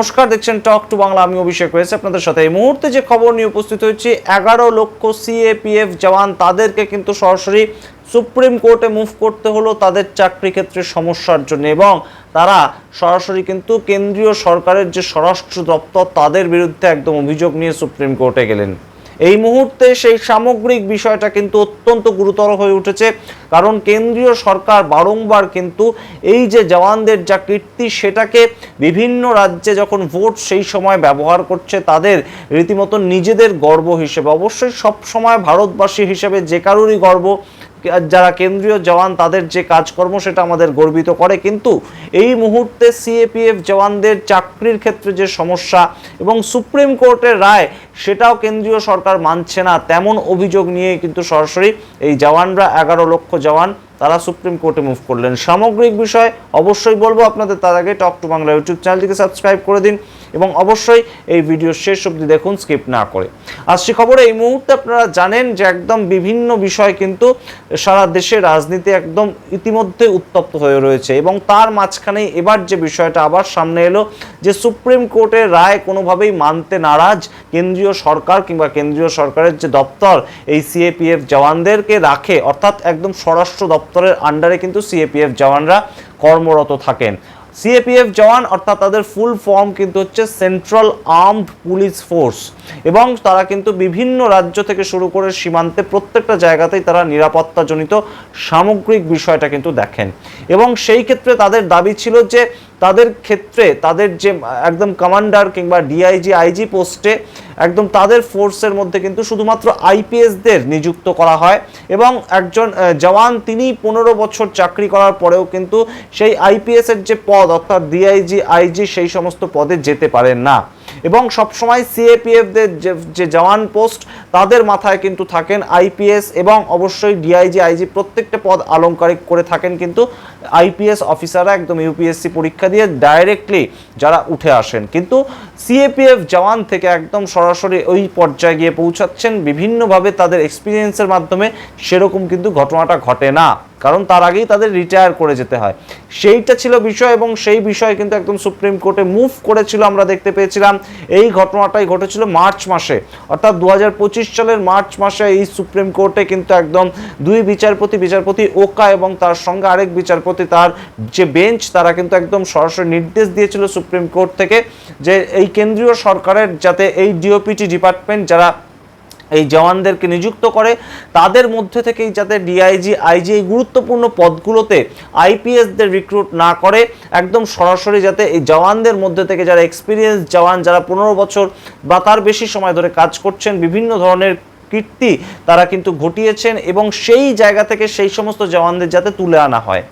নমস্কার, দেখছেন টক টু বাংলা আমি অভিষেক রয়েছে আপনাদের সাথে। এই মুহূর্তে যে খবর নিয়ে উপস্থিত হয়েছি, এগারো লক্ষ সিএপিএফ জওয়ান, তাদেরকে কিন্তু সরাসরি সুপ্রিম কোর্টে মুভ করতে হলো তাদের চাকরি ক্ষেত্রে সমস্যার জন্য এবং তারা সরাসরি কিন্তু কেন্দ্রীয় সরকারের যে স্বরাষ্ট্র দপ্তর, তাদের বিরুদ্ধে একদম অভিযোগ নিয়ে সুপ্রিম কোর্টে গেলেন। এই মুহূর্তে সেই সামগ্রিক বিষয়টা কিন্তু অত্যন্ত গুরুতর হয়ে উঠেছে। কারণ কেন্দ্রীয় সরকার বারংবার কিন্তু এই যে জওয়ানদের যা কীর্তি, সেটাকে বিভিন্ন রাজ্যে যখন ভোট সেই সময় ব্যবহার করছে, তাদের রীতিমতো নিজেদের গর্ব হিসেবে। অবশ্যই সব সময় ভারতবাসী হিসেবে যে কারোরই গর্ব যারা কেন্দ্রীয় জওয়ান, তাদের যে কাজকর্ম সেটা আমাদের গর্বিত করে। কিন্তু এই মুহূর্তে সিএপিএফ জওয়ানদের চাকরির ক্ষেত্রে যে সমস্যা এবং সুপ্রিম কোর্টের রায়, সেটাও কেন্দ্রীয় সরকার মানছে না। তেমন অভিযোগ নিয়ে কিন্তু সরাসরি এই জওয়ানরা, এগারো লক্ষ জওয়ান, তারা সুপ্রিম কোর্টে মুভ করলেন। সামগ্রিক বিষয় অবশ্যই বলব আপনাদের তার আগে টক টু বাংলা ইউটিউব চ্যানেলটিকে সাবস্ক্রাইব করে দিন। এবং অবশ্যই এই ভিডিও শেষ অবধি দেখুন, স্কিপ না করে। আসছি খবরে, এই মুহূর্তে আপনারা জানেন যে একদম বিভিন্ন বিষয় কিন্তু সারা দেশে রাজনীতি একদম ইতিমধ্যে উত্তপ্ত হয়ে রয়েছে এবং তার মাঝখানে এবার যে বিষয়টা আবার সামনে এলো, যে সুপ্রিম কোর্টের রায় কোনোভাবেই মানতে নারাজ কেন্দ্রীয় সরকার কিংবা কেন্দ্রীয় সরকারের যে দপ্তর, এই সিএপিএফ জওয়ানদেরকে রাখে, অর্থাৎ একদম স্বরাষ্ট্র দপ্তরের আন্ডারে কিন্তু সিএপিএফ জওয়ানরা কর্মরত থাকেন। সিএপিএফ জওয়ান, অর্থাৎ তাদের ফুল ফর্ম কিন্তু হচ্ছে সেন্ট্রাল আর্মড পুলিশ ফোর্স এবং তারা কিন্তু বিভিন্ন রাজ্য থেকে শুরু করে সীমান্তে প্রত্যেকটা জায়গাতেই তারা নিরাপত্তাজনিত সামগ্রিক বিষয়টা কিন্তু দেখেন। এবং সেই ক্ষেত্রে তাদের দাবি ছিল যে তাদের ক্ষেত্রে তাদের যে, একদম কমান্ডার কিংবা ডিআইজি আইজি পোস্টে একদম তাদের ফোর্সের মধ্যে কিন্তু শুধুমাত্র আইপিএসদের নিযুক্ত করা হয় এবং একজন জওয়ান তিনি পনেরো বছর চাকরি করার পরেও কিন্তু সেই আইপিএসের যে পদ অর্থাৎ ডিআইজি আইজি সেই সমস্ত পদে যেতে পারেন না। এবং সবসময় সিএপিএফদের যে জওয়ান পোস্ট তাদের মাথায় কিন্তু থাকেন আইপিএস এবং অবশ্যই ডিআইজি আইজি প্রত্যেকটা পদ আলংকারিক করে থাকেন কিন্তু আইপিএস অফিসাররা একদম ইউপিএসসি পরীক্ষা দিয়ে ডাইরেক্টলি যারা উঠে আসেন। কিন্তু সিএপিএফ জওয়ান থেকে একদম সরাসরি ওই পর্যায়ে গিয়ে পৌঁছাচ্ছেন। বিভিন্নভাবে তাদের এক্সপিরিয়েন্সের মাধ্যমে সেরকম কিন্তু ঘটনাটা ঘটে না। কারণ তার আগেই তাদের রিটায়ার করে যেতে হয়। সেইটা ছিল বিষয় এবং সেই বিষয় কিন্তু একদম সুপ্রিম কোর্টে মুভ করেছিল, আমরা দেখতে পেয়েছিলাম। এই ঘটনাটাই ঘটেছিল মার্চ মাসে। অর্থাৎ দু হাজার পঁচিশ সালের মার্চ মাসে এই সুপ্রিম কোর্টে কিন্তু একদম দুই বিচারপতি বিচারপতি ওকা এবং তার সঙ্গে আরেক বিচারপতি, তার যে বেঞ্চ তারা কিন্তু একদম সরাসরি নির্দেশ দিয়েছিল সুপ্রিম কোর্ট থেকে যে এই কেন্দ্রীয় সরকারের যাতে এই ডিওপিটি ডিপার্টমেন্ট যারা এই জওয়ানদেরকে নিযুক্ত করে। তাদের মধ্যে থেকেই যাতে ডিআইজি আইজি এই গুরুত্বপূর্ণ পদগুলোতে আইপিএসদের রিক্রুট না করে, একদম সরাসরি যাতে এই জওয়ানদের মধ্যে থেকে যারা এক্সপিরিয়েন্স জওয়ান, যারা পনেরো বছর বা তার বেশি সময় ধরে কাজ করছেন, বিভিন্ন ধরনের কীর্তি তারা কিন্তু ঘটিয়েছেন এবং সেই জায়গা থেকে সেই সমস্ত জওয়ানদের যাতে তুলে আনা হয়।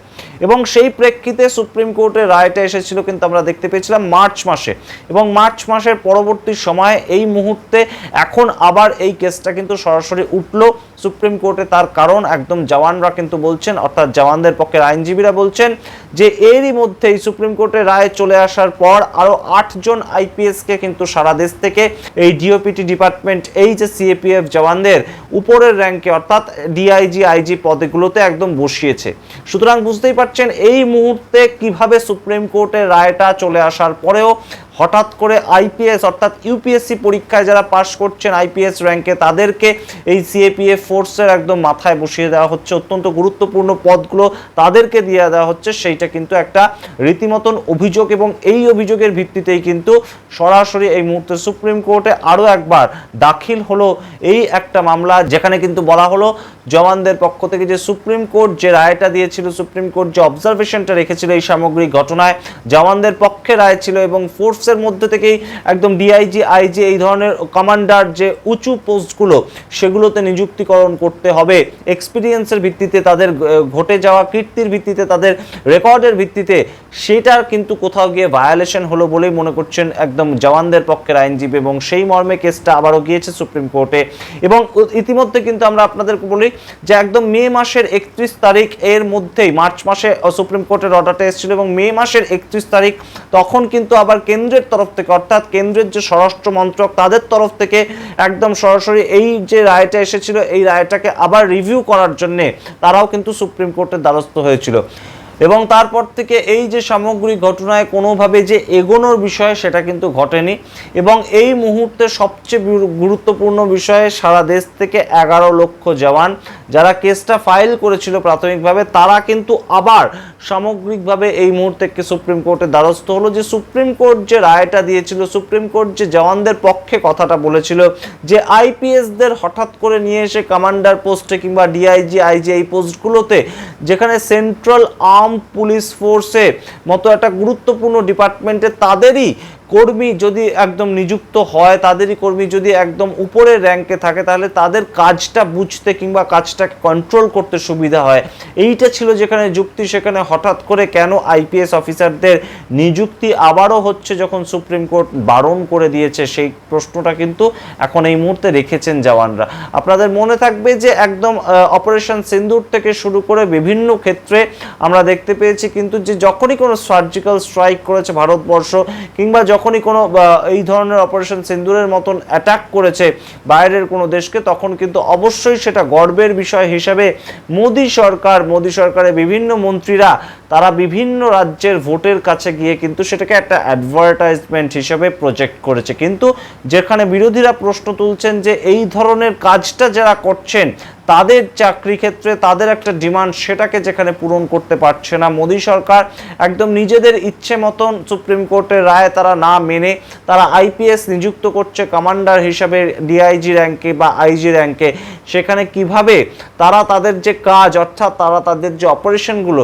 এবং সেই প্রেক্ষিতে সুপ্রিম কোর্টের রায়টা এসেছিল কিন্তু আমরা দেখতে পেয়েছিলাম মার্চ মাসে। এবং মার্চ মাসের পরবর্তী সময়ে এই মুহূর্তে এখন আবার এই কেসটা কিন্তু সরাসরি উঠল। সুপ্রিম কোর্টে তার কারণ একদম জওয়ানরা কিন্তু বলছেন, অর্থাৎ জওয়ানদের পক্ষের আইনজীবীরা বলছেন যে এরই মধ্যে এই সুপ্রিম কোর্টের রায় চলে আসার পর আরও আটজন আইপিএসকে কিন্তু সারা দেশ থেকে এই ডিওপিটি ডিপার্টমেন্ট এই যে সিএপিএফ জওয়ানদের উপরের র্যাঙ্কে, অর্থাৎ ডিআইজি, আইজি পদেগুলোতে একদম বসিয়েছে। সুতরাং বুঝতেই পারছেন এই মুহূর্তে কীভাবে সুপ্রিম কোর্টের রায়টা চলে আসার পরেও হঠাৎ করে আইপিএস অর্থাৎ ইউপিএসসি পরীক্ষায় যারা পাশ করছেন আইপিএস র্যাঙ্কে, তাদেরকে এই সিএপিএফ ফোর্সের একদম মাথায় বসিয়ে দেওয়া হচ্ছে। অত্যন্ত গুরুত্বপূর্ণ পদগুলো তাদেরকে দিয়ে দেওয়া হচ্ছে। সেইটা কিন্তু একটা রীতিমতন অভিযোগ এবং এই অভিযোগের ভিত্তিতেই কিন্তু সরাসরি এই মুহূর্তে সুপ্রিম কোর্টে আরও একবার দাখিল হলো এই একটা মামলা, যেখানে কিন্তু বলা হলো জওয়ানদের পক্ষ থেকে যে সুপ্রিম কোর্ট যে রায়টা দিয়েছিল, সুপ্রিম কোর্ট যে অবজারভেশনটা রেখেছিল এই সামগ্রিক ঘটনায়, জওয়ানদের পক্ষে রায় ছিল এবং ফোর্সের মধ্যে থেকেই একদম ডিআইজি আইজি এই ধরনের কমান্ডার যে উঁচু পোস্টগুলো সেগুলোতে নিযুক্তিকরণ করতে হবে। এক্সপিরিয়েন্সের ভিত্তিতে তাদের ঘটে যাওয়া, কীর্তির ভিত্তিতে তাদের রেকর্ডের ভিত্তিতে সেটার কিন্তু কোথাও গিয়ে ভায়োলেশন হলো বলেই মনে করছেন একদম জওয়ানদের পক্ষের আইনজীবী এবং সেই মর্মে কেসটা আবারও গিয়েছে সুপ্রিম কোর্টে। এবং ইতিমধ্যে কিন্তু আমরা আপনাদেরকে বলি যে একদম মে মাসের একত্রিশ তারিখ এর মধ্যেই, মার্চ মাসে আহ, সুপ্রিম কোর্টের অর্ডারটা এসেছিল এবং মে মাসের একত্রিশ তারিখ তখন কিন্তু আবার কেন্দ্রের তরফ থেকে অর্থাৎ কেন্দ্রের যে স্বরাষ্ট্র মন্ত্রক তাদের তরফ থেকে একদম সরাসরি এই যে রায়টা এসেছিল এই রায়টাকে আবার রিভিউ করার জন্যে তারাও কিন্তু সুপ্রিম কোর্টের দ্বারস্থ হয়েছিল। এবং তারপর থেকে এই যে সামগ্রিক ঘটনায় কোনোভাবে যে এগোনোর বিষয়, সেটা কিন্তু ঘটেনি। এবং এই মুহূর্তে সবচেয়ে গুরুত্বপূর্ণ বিষয়ে, সারা দেশ থেকে এগারো লক্ষ জওয়ান যারা কেসটা ফাইল করেছিল প্রাথমিকভাবে, তারা কিন্তু আবার সামগ্রিকভাবে এই মুহূর্তে সুপ্রিম কোর্টের দ্বারস্থ হলো। যে সুপ্রিম কোর্ট যে রায়টা দিয়েছিল, সুপ্রিম কোর্ট যে জওয়ানদের পক্ষে কথাটা বলেছিল, যে আইপিএসদের হঠাৎ করে নিয়ে এসে কমান্ডার পোস্টে কিংবা ডিআইজি আইজি এই পোস্টগুলোতে, যেখানে সেন্ট্রাল আর্ম পুলিশ ফোর্সে মতো একটা গুরুত্বপূর্ণ ডিপার্টমেন্টে তাদেরই কর্মী যদি একদম নিযুক্ত হয়, তাদেরই কর্মী যদি একদম উপরের র্যাঙ্কে থাকে, তাহলে তাদের কাজটা বুঝতে কিংবা কাজটাকে কন্ট্রোল করতে সুবিধা হয়। এইটা ছিল যেখানে যুক্তি, সেখানে হঠাৎ করে কেন আইপিএস অফিসারদের নিযুক্তি আবারও হচ্ছে যখন সুপ্রিম কোর্ট বারণ করে দিয়েছে, সেই প্রশ্নটা কিন্তু এখন এই মুহূর্তে রেখেছেন জওয়ানরা। আপনাদের মনে থাকবে যে একদম অপারেশন সিন্দুর থেকে শুরু করে বিভিন্ন ক্ষেত্রে আমরা দেখতে পেয়েছি কিন্তু যে যখনই কোনো সার্জিক্যাল স্ট্রাইক করেছে ভারতবর্ষ কিংবা যখনই কোনো এই ধরনের অপারেশন সিন্দুরের মতন অ্যাটাক করেছে বাইরের কোনো দেশকে, তখন কিন্তু অবশ্যই সেটা গর্বের বিষয় হিসাবে মোদী সরকার, মোদী সরকারের বিভিন্ন মন্ত্রীরা তারা বিভিন্ন রাজ্যের ভোটের কাছে গিয়ে কিন্তু সেটাকে একটা অ্যাডভার্টাইজমেন্ট হিসেবে প্রজেক্ট করেছে। কিন্তু যেখানে বিরোধীরা প্রশ্ন তুলছেন যে এই ধরনের কাজটা যারা করছেন, তাদের চাকরি ক্ষেত্রে তাদের একটা ডিমান্ড সেটাকে যেখানে পূরণ করতে পারছে না। মোদী সরকার একদম নিজেদের ইচ্ছে মতন সুপ্রিম কোর্টের রায় তারা না মেনে তারা আইপিএস নিযুক্ত করছে কমান্ডার হিসাবে ডিআইজি র্যাঙ্কে বা আইজি র্যাঙ্কে সেখানে কীভাবে তারা তাদের যে কাজ, অর্থাৎ তারা তাদের যে অপারেশনগুলো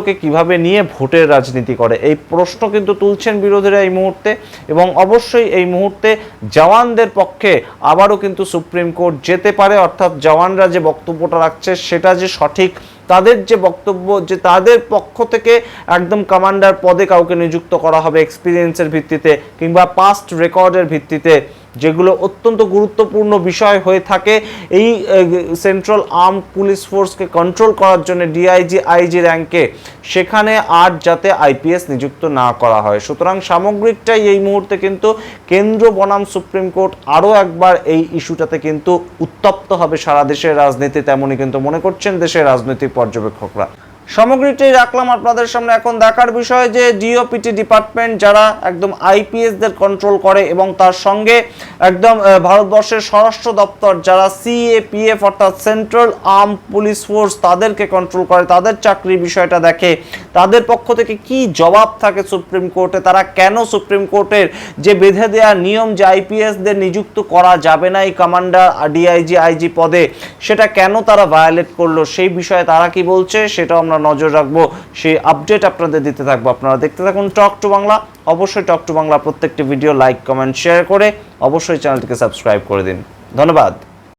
সেগুলোকে কীভাবে নিয়ে ভোটের রাজনীতি করে? এই প্রশ্ন কিন্তু তুলছেন বিরোধীরা এই মুহূর্তে এবং অবশ্যই এই মুহূর্তে জওয়ানদের পক্ষে আবারও কিন্তু সুপ্রিম কোর্ট যেতে পারে। অর্থাৎ জওয়ানরা যে বক্তব্যটা রাখছে সেটা যে সঠিক, তাদের যে বক্তব্য যে তাদের পক্ষ থেকে একদম কমান্ডার পদে কাউকে নিযুক্ত করা হবে এক্সপিরিয়েন্সের ভিত্তিতে কিংবা পাস্ট রেকর্ডের ভিত্তিতে। যেগুলো অত্যন্ত গুরুত্বপূর্ণ বিষয় হয়ে থাকে। এই সেন্ট্রাল আর্ম পুলিশ ফোর্সকে কন্ট্রোল করার জন্য ডিআইজি আইজি র্যাঙ্কে সেখানে আর যাতে আইপিএস নিযুক্ত না করা হয়। সুতরাং সামগ্রিকটাই এই মুহূর্তে কিন্তু কেন্দ্র বনাম সুপ্রিম কোর্ট আরও একবার এই ইস্যুটাতে কিন্তু উত্তপ্ত হবে সারা দেশের রাজনীতি, তেমনই কিন্তু মনে করছেন দেশের রাজনৈতিক পর্যবেক্ষকরা। সামগ্রিকটাই রাখলাম আপনাদের সামনে এখন দেখার বিষয় যে ডিওপিটি ডিপার্টমেন্ট যারা একদম আইপিএস দের কন্ট্রোল করে এবং তার সঙ্গে একদম ভারতবর্ষের স্বরাষ্ট্র দপ্তর যারা সিএপিএফ অর্থাৎ সেন্ট্রাল আর্ম পুলিশ ফোর্স তাদেরকে কন্ট্রোল করে, তাদের চাকরির বিষয়টা দেখে, তাদের পক্ষ থেকে কি জবাব থাকে সুপ্রিম কোর্টে, তারা কেন সুপ্রিম কোর্টের যে বেঁধে দেওয়া নিয়ম যে আইপিএস দের নিযুক্ত করা যাবে না এই কমান্ডার ডিআইজি আইজি পদে, সেটা কেন তারা ভায়োলেট করল, সেই বিষয়ে তারা কি বলছে সেটাও আমরা নজর রাখব। সেই আপডেট আপনাদের দিতে থাকব। আপনারা দেখতে থাকুন টক টু বাংলা অবশ্যই টক টু বাংলা প্রত্যেকটি ভিডিও লাইক কমেন্ট শেয়ার করে অবশ্যই চ্যানেলটিকে সাবস্ক্রাইব করে দিন। ধন্যবাদ।